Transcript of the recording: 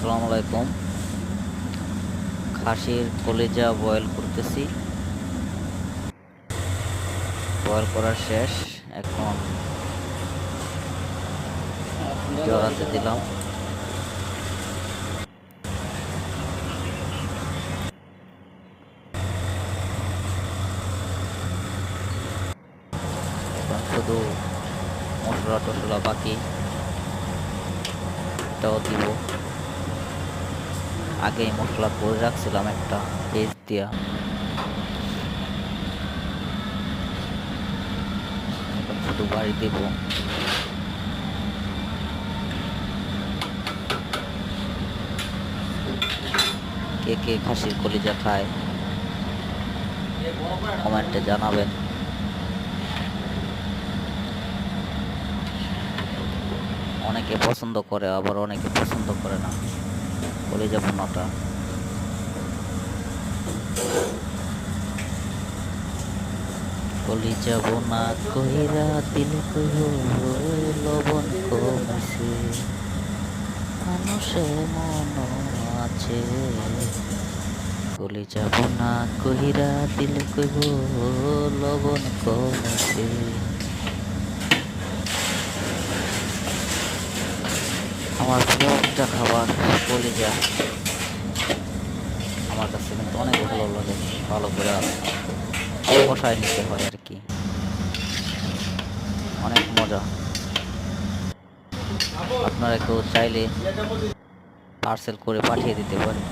আসসালামু আলাইকুম। খাসির কলেজা বয়েল করতেছি। বয়েল করার শেষ। এখন জড়াতে দিলাম। এখন শুধু মশলা টশলা বাকি। এটাও দিব। আগেই মশলা করে রাখছিলাম একটা পেস্ট দিয়া। শুধু বাড়ি দেব। কে কে খাসির কলিজা খায়, কমেন্টে জানাবেন। অনেকে পছন্দ করে, আবার অনেকে পছন্দ করে না। কলিজা ভুনাটা কলিজা বোনা কইরা দিল লবণ কমিছে। মানুষে মন আছে। কলিজা বোনা কইরা দিল কইরো লবণ কমিছে। আমার একটা খাবার কলিজা আমার কাছে কিন্তু অনেক ভালো লাগে, ভালো করে কষায় নিতে হয় আর কি। অনেক মজা। আপনারা কেউ চাইলে পার্সেল করে পাঠিয়ে দিতে পারেন।